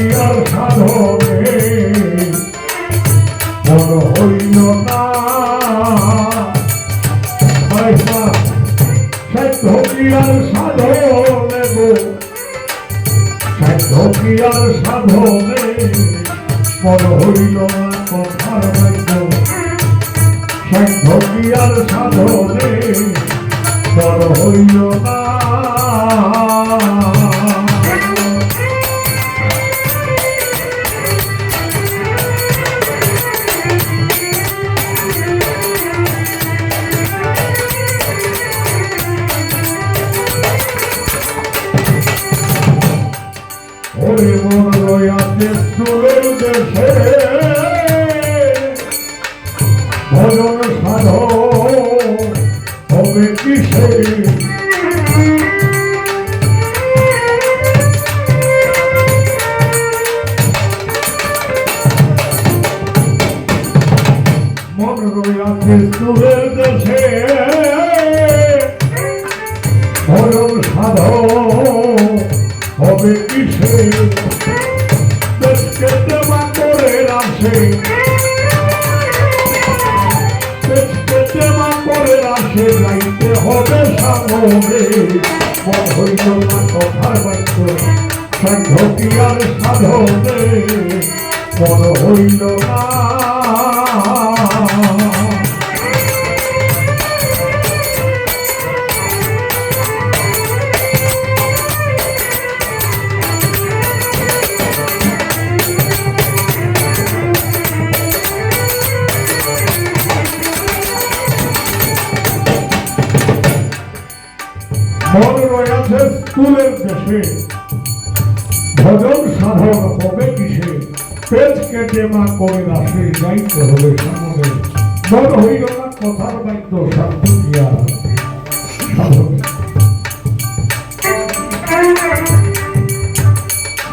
লাগিয়ার সাধনে মন হইল না সাধ্য কিয়ার সাধনে গো সাধ্য কিয়ার সাধনে মন হইল না কথার বাক্য সাধ্য কিয়ার সাধনে মন হইল না সাধ হবে কিসে মন রয়াতে চুলের দেশে। ভজন সামনে মন হইল না কথার বাক্য সাধ্য আর সাধনে মন হইল না। স্কুলের দেশে ভজন সাধন হবে কিসে? পেট কেটে মা করে রাশে যাইতে হবে সামনে। মন হইল না কথার বাক্য শান্ত দিয়া সাধন।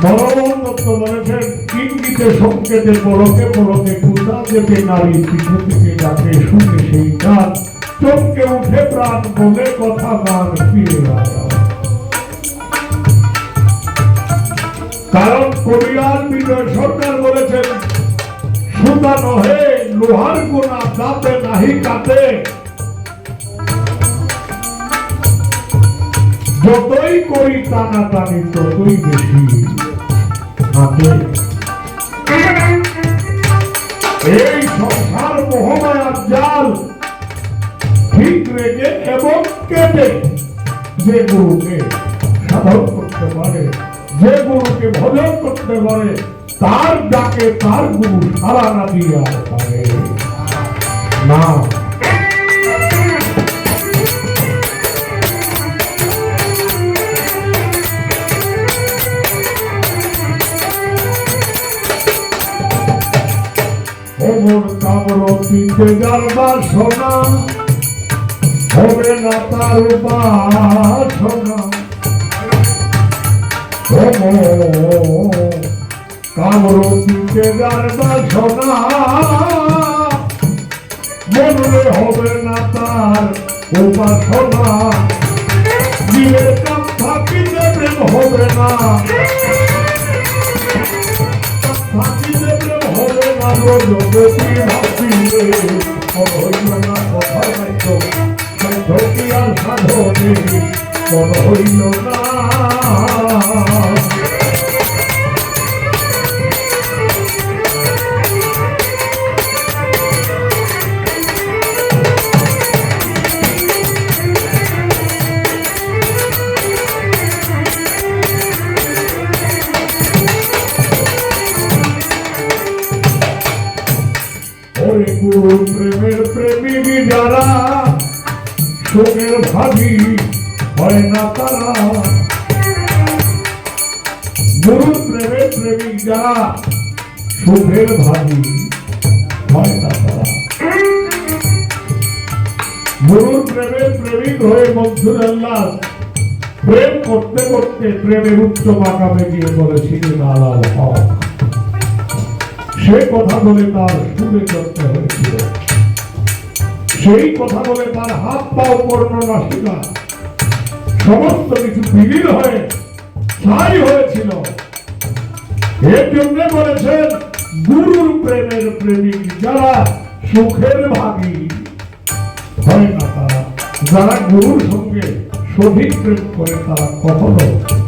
মনোরম দত্ত বলেছেন, ইঙ্গিতে সংকেতে পলকে পলকে কুদা দেবে নারী পিঠে থেকে ডাকে, শুনে সেই গান। চমকে উঠে প্রাণ বলে কথা গান ফিরে আসা কারণ কবিরাজ বিজয় সরকার বলেছেন সুতা নহে লোহার কোনা দাঁতে নাহি কাটে যতই করি টানা টানি, ততই বেশি এই সংসার মোহমায়ার জাল ঠিক রেখে এবং কেটে যে গুরুকে সাধন করতে পারে। যে গুরুকে ভজন করতে পারে তার ডাকে তার গুরু সারা না দিয়ে আর পারে। না। সোনা, হবে না তার উপাসনা ওমর কামরতিতে যারবা সোনা হবে না তার উপাসনা জীবের কাম থাকিতে প্রেম হবে না থাকিতে প্রেম হবে না গো ভাবিলে হইল না কথা নাইতো সত্যি সাধনে মন হইল না প্রেমের প্রেমিক যারা ভাবি, হয় না তারা? প্রেমের প্রেমিক যারা ভাবি, হয় না তারা? প্রেমের প্রেমিক হয়ে মনসুর আল্লাহ প্রেম করতে করতে প্রেমের উচ্চ মাকামে গিয়ে বলেছিলেন আলাল হক। সে কথা বলে তার শুনে করতে হয়েছিল। সেই কথা বলে তার হাত পা পূর্ণ নাসিকা সমস্ত কিছু বিলীন হয়ে ছাই হয়েছিল। এর জন্য বলেছেন, গুরুর প্রেমের প্রেমিক যারা সুখের ভাগী, হয় না তারা যারা গুরুর সঙ্গে সঠিক প্রেম করে, তারা কখনো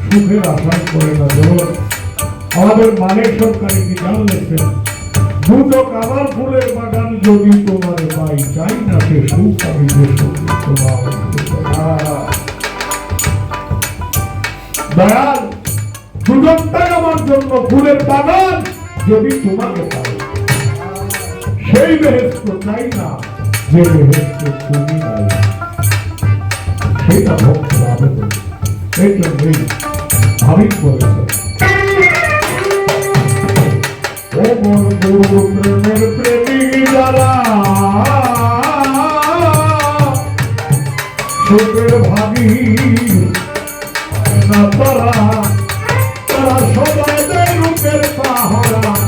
সুখের আশা করে না। যেমন আমাদের মানের সরকারি কি জানলেছেন ফুলের বাগান যদি তোমার পাই চাই না সে সুখ, আমি তোমার দয়াল আমার জন্য ফুলের বাগান যদি তোমাকে পাই। সেই বেহেস্ত চাই না, যে বেহেস্ত তুমি নাই। সেটা ভক্ত এই জন্যই ভাবিক বন্ধু প্রেমের প্রেমিক যারা সুখের ভাবি না তারা তারা সবাই রূপের পাহরা।